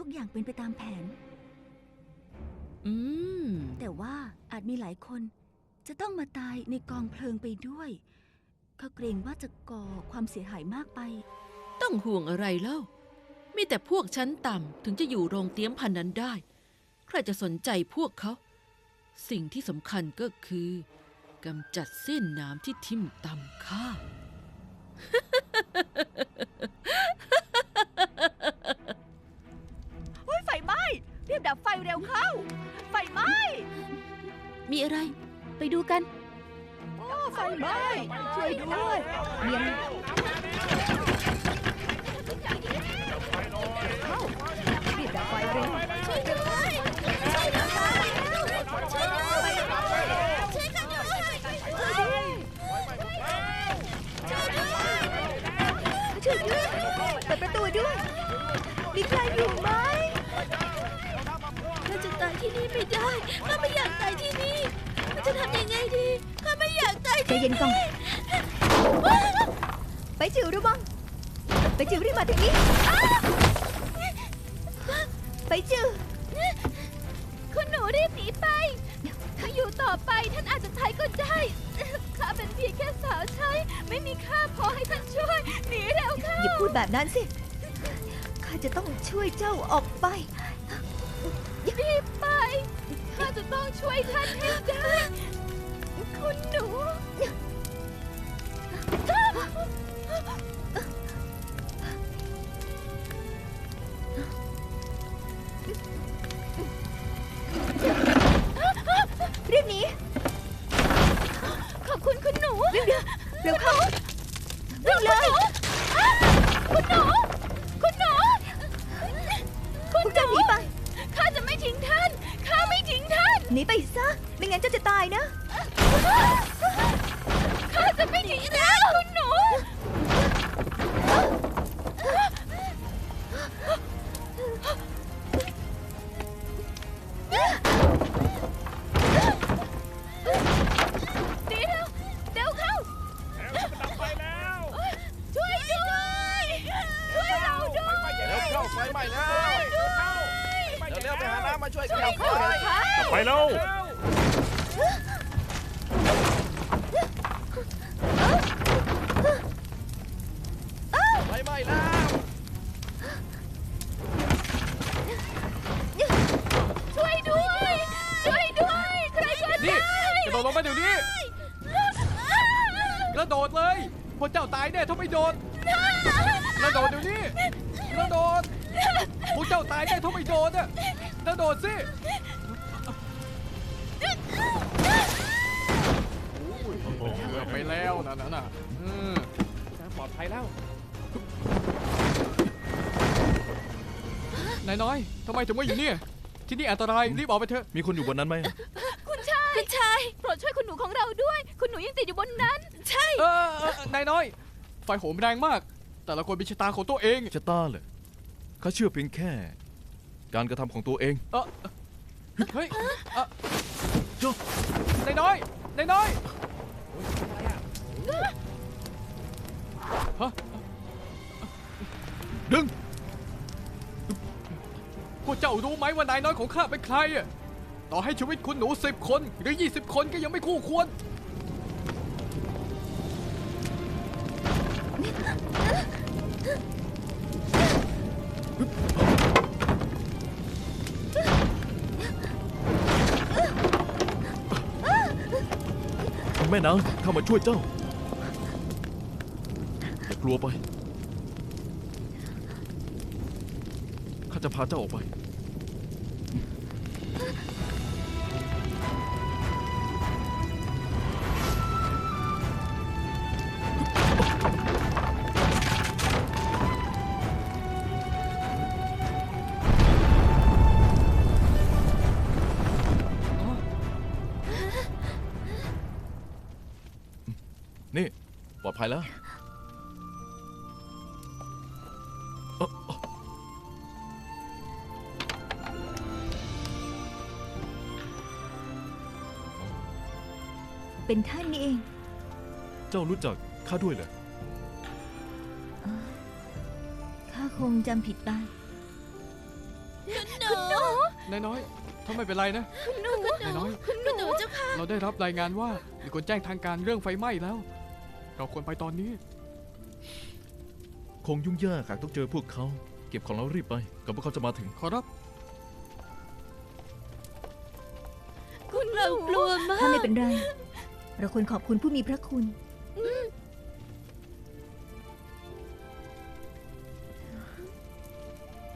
ทุกอย่างเป็นไปตามแผน อืม แต่ว่าอาจมีหลายคน จะต้องมาตายในกองเพลิงไปด้วย เขาเกรงว่าจะก่อความเสียหายมากไป ต้องห่วงอะไรเล่า มีแต่พวกชั้นต่ำถึงจะอยู่โรงเตรียมพันนั้นได้ ใครจะสนใจพวกเขา สิ่งที่สำคัญก็คือกำจัดเส้นน้ำที่ทิ่มต่ำข้า อะไร ไปดูกันโอ้ไฟไหม้ช่วยด้วยมีอะไรเข้ารีบดับไฟเร็ว ช่วยด้วย ช่วยด้วยช่วยด้วยช่วยด้วยช่วยกันด้วยช่วยด้วยช่วยด้วยเปิดประตูด้วย มีใครอยู่ไหม ข้าจะตาย ที่นี่ไม่ได้ข้าไม่อยากตายที่นี่ข้าจะทำยังไงดีข้าไม่อยากตายใจเย็นก่อน ไปจิ๋วระวังไปจิ๋วรีบมาทางนี้ไปจิ๋วคุณหนูรีบหนีไป ถ้าอยู่ต่อไปท่านอาจจะตายก็ได้ ข้าเป็นเพียงแค่สาวใช้ ไม่มีค่าพอให้ท่านช่วย หนีเร็วเข้าอย่าพูดแบบนั้นสิ ข้าจะต้องช่วยเจ้าออกไป รีบไปข้า จะต้องช่วยท่านให้ได้ คุณหนู รีบหนี ขอบคุณคุณหนู เร็วเร็วเข้า นหนีไปซะ ไม่งั้นเจ้าจะตายนะ มาช่วยกันดับไฟไปแล้วไฟไหม้แล้วช่วยด้วย ช่วยด้วย ใครก็นี่ได้กระโดดลงมาเดี๋ยวนี้กระโดดเลยพวกเจ้าตายแน่ถ้าไม่โดดกระโดดเดี๋ยวนี้กระโดดพวกเจ้าตายแน่ถ้าไม่โดดอะ กระโดดสิโอ้ยเกือบไปแล้วนะนั่นน่ะอืมปลอดภัยแล้วนายน้อยทำไมถึงมาอยู่เนี่ยที่นี่อันตรายรีบออกไปเถอะ มีคนอยู่บนนั้นไหม คุณชาย คุณชาย โปรดช่วยคุณหนูของเราด้วย คุณหนูยังติดอยู่บนนั้น ใช่ เออเออเออนายน้อย ไฟโหมแรงมาก แต่ละคนมีชะตาของตัวเอง ชะตาเลยข้าเชื่อเพียงแค่ การกระทำของตัวเอง เออเฮ้ยเอ่อเจ้านายน้อยนายน้อยฮะดึงพวกเจ้ารู้ไหมว่านายน้อยของข้าเป็นใครอะต่อให้ชีวิตคุณหนูสิบคนหรือยี่สิบคนก็ยังไม่คู่ควร แม่นางข้ามาช่วยเจ้าอย่ากลัวไป ข้าจะพาเจ้าออกไป นี่ ปลอดภัยแล้วเป็นท่านนี่เอง เจ้ารู้จักข้าด้วยเหรอข้าคงจำผิดไปคุณหนูนายน้อยถ้าไม่เป็นไรนะคุณหนูนายน้อย คุณหนูเจ้าค่ะ เราได้รับรายงานว่ามีคนแจ้งทางการเรื่องไฟไหม้แล้ว เราควรไปตอนนี้ คงยุ่งยากหากต้องเจอพวกเขา เก็บของแล้วรีบไปก่อนพวกเขาจะมาถึง ขอรับ คุณหนูเรากลัวมาถ้าไม่กเป็นไร เราควรขอบคุณผู้มีพระคุณ